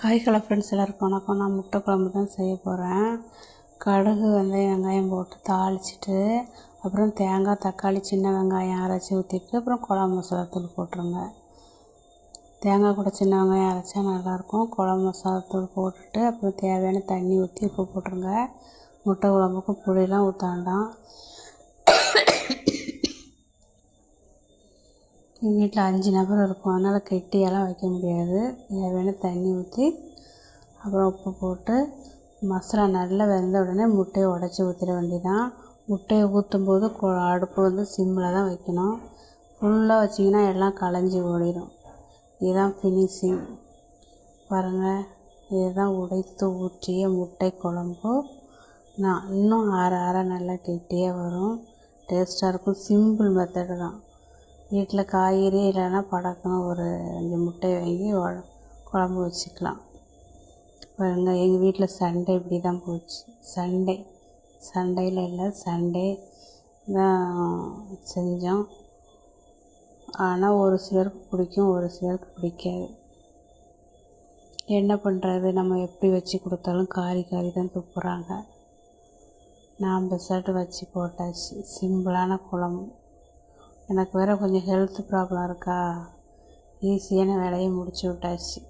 Hi hello friends எல்லாருக்கும் வணக்கம். நான் முட்டை குழம்பு தான் செய்ய போகிறேன் கடுகு வந்து வெங்காயம் போட்டு தாளிச்சிட்டு அப்புறம் தேங்காய் தக்காளி சின்ன வெங்காயம் அரைச்சி ஊற்றிட்டு அப்புறம் குழம்பு மசாலா தூள் போட்டுருங்க. தேங்காய் கூட சின்ன வெங்காயம் அரைச்சா நல்லாயிருக்கும். குழம்பு மசாலா தூள் போட்டுட்டு அப்புறம் தேவையான தண்ணி ஊற்றி உப்பு போட்டுருங்க. முட்டை குழம்புக்கு புளியெலாம் ஊற்ற வேண்டாம். எங்கள் வீட்டில் அஞ்சு நபர் இருக்கும். அதனால் கெட்டியெல்லாம் வைக்க முடியாது. தேவையான தண்ணி ஊற்றி அப்புறம் உப்பு போட்டு மசாலா நல்லா வெந்த உடனே முட்டையை உடச்சி ஊற்றிட வேண்டியதான் முட்டையை ஊற்றும் போது அடுப்பு வந்து சிம்மில் தான் வைக்கணும். ஃபுல்லாக வச்சிங்கன்னா எல்லாம் களைஞ்சி ஓடிடும் இதுதான் ஃபினிஷிங் பாருங்கள் இதுதான் உடைத்து ஊற்றிய முட்டை குழம்பு. நான் இன்னும் ஆற ஆற நல்லா கெட்டியாக வரும். டேஸ்ட்டாக இருக்கும். சிம்பிள் மெத்தடு தான். வீட்டில் காய்கறி இல்லைன்னா படக்குன்னு ஒரு அஞ்சு முட்டையை வாங்கி குழம்பு வச்சுக்கலாம். பாருங்க எங்கள் வீட்டில் சண்டே இப்படி தான் போச்சு. சண்டே. சண்டையில் இல்லை சண்டே தான் செஞ்சோம். ஆனால் ஒரு சிலருக்கு பிடிக்கும் ஒரு சிலருக்கு பிடிக்காது. என்ன பண்ணுறது நம்ம எப்படி வச்சு கொடுத்தாலும் காரி காரி தான் துப்புறாங்க. நான் பெசாட்டு வச்சு போட்டாச்சு. சிம்பிளான குழம்பு. எனக்கு வேறு கொஞ்சம் ஹெல்த் ப்ராப்ளம் இருக்கா? ஈஸியான வேலையை முடிச்சு விட்டாச்சு.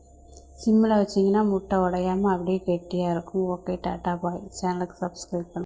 சிம்மில் வச்சிங்கன்னா முட்டை உடையாமல் அப்படியே கெட்டியாக இருக்கும். Okay tata bye. சேனலுக்கு சப்ஸ்கிரைப் பண்ணு.